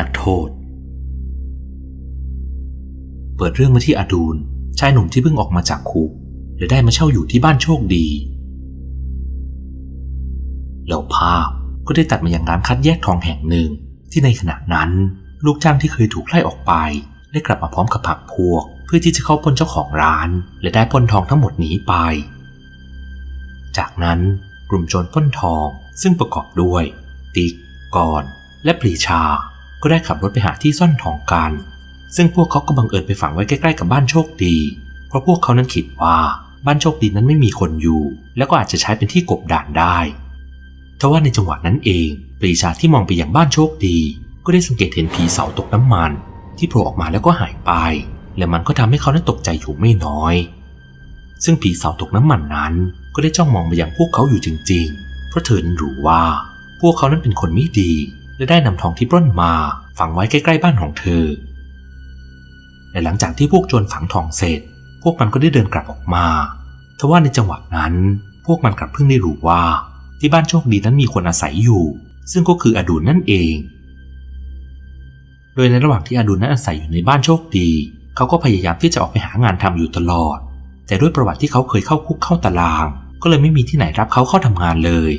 นักโทษ เปิดเรื่องมาที่อดูลชายหนุ่มที่เพิ่งออกมาจากคุกและได้มาเช่าอยู่ที่บ้านโชคดี แล้วภาพก็ได้ตัดมายังร้านคัดแยกทองแห่งหนึ่งที่ในขณะนั้น ลูกจ้างที่เคยถูกไล่ออกไป ได้กลับมาพร้อมกับผักพวก เพื่อที่จะเข้าปล้นเจ้าของร้าน และได้ปล้นทองทั้งหมดหนีไป จากนั้นกลุ่มโจรปล้นทองซึ่งประกอบด้วย ติ๊กกอนและปรีชา ก็ได้ขับรถไปหาที่ซ่อนทองกัน ซึ่งพวกเขาก็บังเอิญไปฝังไว้ใกล้ๆกับบ้านโชคดี เพราะพวกเขานั้นคิดว่าบ้านโชคดีนั้นไม่มีคนอยู่ แล้วก็อาจจะใช้เป็นที่กบดานได้ทว่าในจังหวะนั้นเองปรีชาที่มองไปยังบ้านโชคดี ก็ได้สังเกตเห็นผีเสาตกน้ำมัน ที่โผล่ออกมาแล้วก็หายไป และมันก็ทำให้เขานั้นตกใจอยู่ไม่น้อย ซึ่งผีเสาตกน้ำมันนั้น ก็ได้จ้องมองไปยังพวกเขาอยู่จริง ๆ เพราะเธอนั้นรู้ว่า พวกเขานั้นเป็นคนไม่ดี และได้นำทองที่ปล้นมาฝังไว้ใกล้ๆบ้านของเธอ และหลังจากที่พวกโจรฝังทองเสร็จ พวกมันก็ได้เดินกลับออกมาทว่าในจังหวะนั้น พวกมันกลับเพิ่งได้รู้ว่า ที่บ้านโชคดีนั้นมีคนอาศัยอยู่ ซึ่งก็คืออดูลนั่นเอง โดยในระหว่างที่อดูลนั้นอาศัยอยู่ในบ้านโชคดี เขาก็พยายามที่จะออกไปหางานทำอยู่ตลอด แต่ด้วยประวัติที่เขาเคยเข้าคุกเข้าตาราง ก็เลยไม่มีที่ไหนรับเขาเข้าทำงานเลย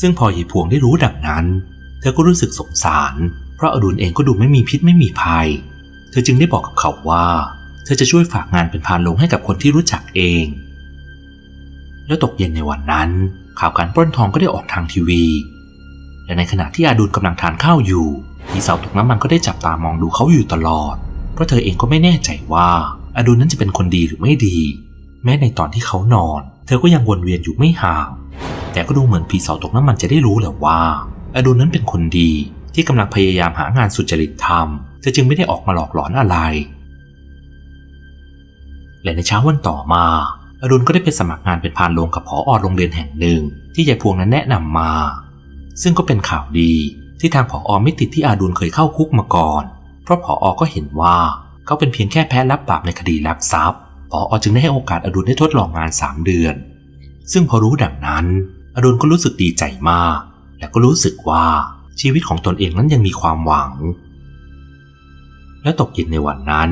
ซึ่งพอยายพวงได้รู้ดังนั้นเธอก็รู้สึกสงสาร เพราะอดุลเองก็ดูไม่มีพิษไม่มีภัย เธอจึงได้บอกกับเขาว่า เธอจะช่วยฝากงานเป็นพานลงให้กับคนที่รู้จักเอง แล้วตกเย็นในวันนั้น ข่าวการปล้นทองก็ได้ออกทางทีวี และในขณะที่อาดุลกำลังทานข้าวอยู่ผีสาวตกน้ำมันก็ได้จับตามองดูเขาอยู่ตลอด เพราะเธอเองก็ไม่แน่ใจว่าอดุลนั้นจะเป็นคนดีหรือไม่ดี แม้ในตอนที่เขานอน เธอก็ยังวนเวียนอยู่ไม่ห่าง แต่ก็ดูเหมือนผีสาวตกน้ำมันจะได้รู้แหละว่า อดุลนั้นเป็นคนดีที่กำลังพยายามหางานสุจริตทำเธอจึงไม่ได้ออกมาหลอกหลอนอะไร และในเช้าวันต่อมา อดุลก็ได้ไปสมัครงานเป็นพานโรงกับผออโรงเรียนแห่งหนึ่ง ที่ยายพวงนั้นแนะนำมา ซึ่งก็เป็นข่าวดีที่ทางผออไม่ติดที่อาดุลเคยเข้าคุกมาก่อน เพราะผออก็เห็นว่าเขาเป็นเพียงแค่แพ้รับบาปในคดีลักทรัพย์ผออจึงได้ให้โอกาสอดุลได้ทดลองงาน 3 เดือน ซึ่งพอรู้ดังนั้น อดุลก็รู้สึกดีใจมาก และก็รู้สึกว่าชีวิตของตนเองนั้นยังมีความหวัง และตกเย็นในวันนั้น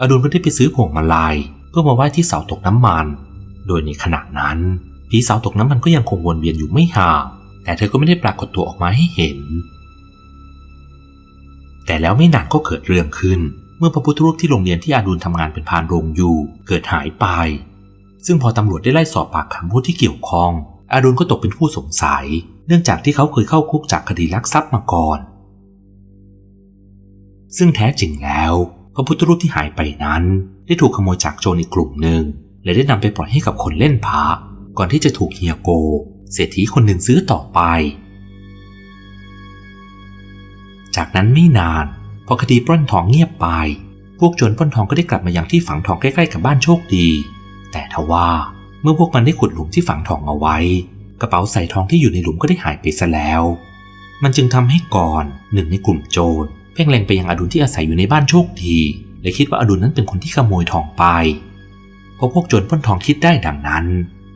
อดุลก็ได้ไปซื้อพวงมาลัยเพื่อมาไหว้ที่เสาตกน้ำมัน โดยในขณะนั้นผีเสาตกน้ำมันก็ยังคงวนเวียนอยู่ไม่ห่าง แต่เธอก็ไม่ได้ปรากฏตัวออกมาให้เห็น แต่แล้วไม่นานก็เกิดเรื่องขึ้น เมื่อพระพุทธรูปที่โรงเรียนที่อาดุลทำงานเป็นพานโรงอยู่ เกิดหายไป ซึ่งพอตำรวจได้ไล่สอบปากคำผู้ที่เกี่ยวข้อง อาดุลก็ตกเป็นผู้สงสัย เนื่องจากที่เขาเคยเข้าคุกจากคดีลักทรัพย์มาก่อน ซึ่งแท้จริงแล้วพระพุทธรูปที่หายไปนั้น ได้ถูกขโมยจากโจรอีกกลุ่มหนึ่งและได้นำไปปล่อยให้กับคนเล่นพระก่อนที่จะถูกเฮียโก เศรษฐีคนหนึ่งซื้อต่อไป จากนั้นไม่นาน พอคดีปล้นทองเงียบไป พวกโจรปล้นทองก็ได้กลับมายังที่ฝังทองใกล้ๆกับบ้านโชคดี แต่ทว่าเมื่อพวกมันได้ขุดหลุมที่ฝังทองเอาไว้ กระเป๋าใส่ทองที่อยู่ในหลุมก็ได้หายไปซะแล้ว มันจึงทำให้ก่อนหนึ่งในกลุ่มโจรเพ่งเล็งไปยังอดุลที่อาศัยอยู่ในบ้านโชคดี และคิดว่าอดุลนั้นเป็นคนที่ขโมยทองไปพอพวกโจรปล้นทองคิดได้ดังนั้น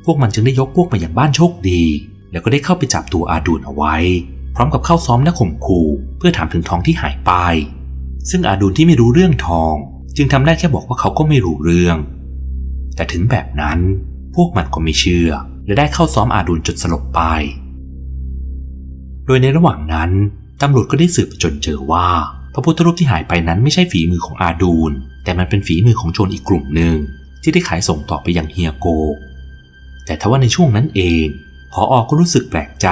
พวกมันจึงได้ยกพวกมาอย่างบ้านโชคดี แล้วก็ได้เข้าไปจับตัวอาดุลเอาไว้ พร้อมกับเข้าซ้อมและข่มขู่เพื่อถามถึงทองที่หายไป ซึ่งอาดุลที่ไม่รู้เรื่องทอง จึงทำได้แค่บอกว่าเขาก็ไม่รู้เรื่อง แต่ถึงแบบนั้น วกมันก็ไม่เชื่อ และได้เข้าซ้อมอาดุลจนสลบไป โดยในระหว่างนั้นตำรวจก็ได้สืบจนเจอว่า พระพุทธรูปที่หายไปนั้นไม่ใช่ฝีมือของอาดูล แต่มันเป็นฝีมือของโจรอีกกลุ่มหนึ่งที่ได้ขายส่งต่อไปยังเฮียโก แต่ทว่าในช่วงนั้นเองพอออก็รู้สึกแปลกใจ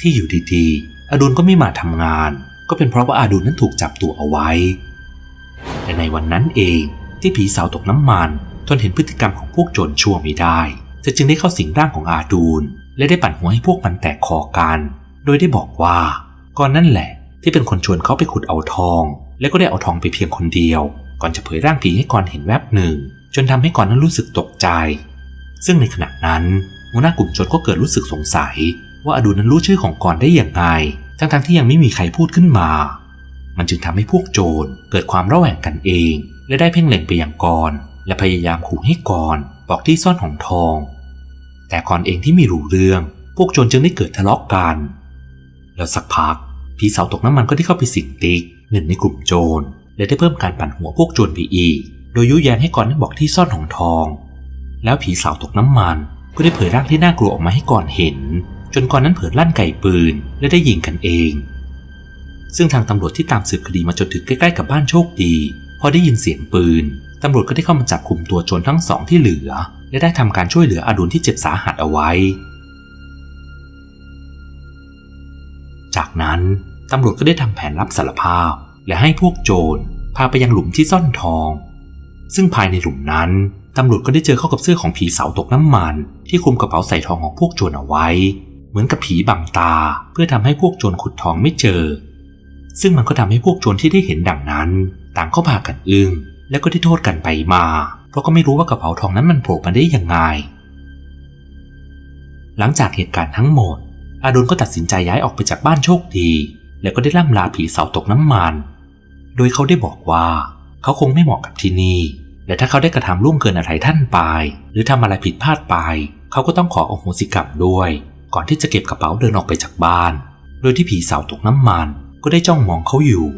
ที่อยู่ดีๆอาดูลก็ไม่มาทำงาน ก็เป็นเพราะว่าอาดูลนั้นถูกจับตัวเอาไว้และในวันนั้นเองที่ผีสาวตกน้ำมัน นเห็นพฤติกรรมของพวกโจรชั่วไม่ได้ เธอจึงได้เข้าสิงร่างของอาดูลและได้ปั่นหัวให้พวกมันแตกคอกัน โดยได้บอกว่า ก่อนนั่นแหละ ที่เป็นคนชวนเขาไปขุดเอาทอง แล้วก็ได้เอาทองไปเพียงคนเดียว ก่อนจะเผยร่างผีให้กอนเห็นแวบหนึ่ง จนทำให้กอนนั้นรู้สึกตกใจ ซึ่งในขณะนั้นหัวหน้ากลุ่มโจรก็เกิดรู้สึกสงสัย ว่าอาดูนั้นรู้ชื่อของกอนได้อย่างไรทั้งๆทที่ยังไม่มีใครพูดขึ้นมา มันจึงทำให้พวกโจรเกิดความระแวงกันเอง และได้เพ่งเล็งไปยังกอน และพยายามขู่ให้กอนบอกที่ซ่อนของทอง แต่กอนเองที่ไม่รู้เรื่อง พวกโจรจึงได้เกิดทะเลาะกัน แล้วสักพักผีสาวตกน้ำมันก็ได้เข้าไปสิงติ๊กหนึ่งในกลุ่มโจรและได้เพิ่มการปั่นหัวพวกโจรไปอีก โดยยุแยงให้ก่อนนั้นบอกที่ซ่อนของทอง แล้วผีสาวตกน้ำมันก็ได้เผยร่างที่น่ากลัวออกมาให้ก่อนเห็น จนก่อนนั้นเผยลั่นไก่ปืนและได้ยิงกันเองซึ่งทางตำรวจที่ตามสืบคดีมาจนถึงใกล้ๆกับบ้านโชคดี พอได้ยินเสียงปืน ตำรวจก็ได้เข้ามาจับคุมตัวโจรทั้งสองที่เหลือ และได้ทำการช่วยเหลืออดุลที่เจ็บสาหัสเอาไว้ จากนั้นตำรวจก็ได้ทำแผนรับสารภาพ และให้พวกโจรพาไปยังหลุมที่ซ่อนทอง ซึ่งภายในหลุมนั้นตำรวจก็ได้เจอเข้ากับเสื้อของผีเสาตกน้ำมัน ที่คลุมกระเป๋าใส่ทองของพวกโจรเอาไว้ เหมือนกับผีบังตา เพื่อทำให้พวกโจรขุดทองไม่เจอ ซึ่งมันก็ทำให้พวกโจรที่ได้เห็นดังนั้น ต่างก็พากันอึง้ง แล้วก็ได้โทษกันไปมา เพราะก็ไม่รู้ว่ากระเป๋าทองนั้นมันโผล่มาได้ยังไง หลังจากเหตุการณ์ทั้งหมด อาดุลก็ตัดสินใจย้ายออกไปจากบ้านโชคดี แล้วก็ได้ล่ำลาผีเสาตกน้ำมัน โดยเขาได้บอกว่า เขาคงไม่เหมาะกับที่นี่และถ้าเขาได้กระทำล่วงเกินอะไรท่านไป หรือทำอะไรผิดพลาดไป เขาก็ต้องขออโหสิกรรมด้วย ก่อนที่จะเก็บกระเป๋าเดินออกไปจากบ้าน โดยที่ผีเสาตกน้ำมันก็ได้จ้องมองเขาอยู่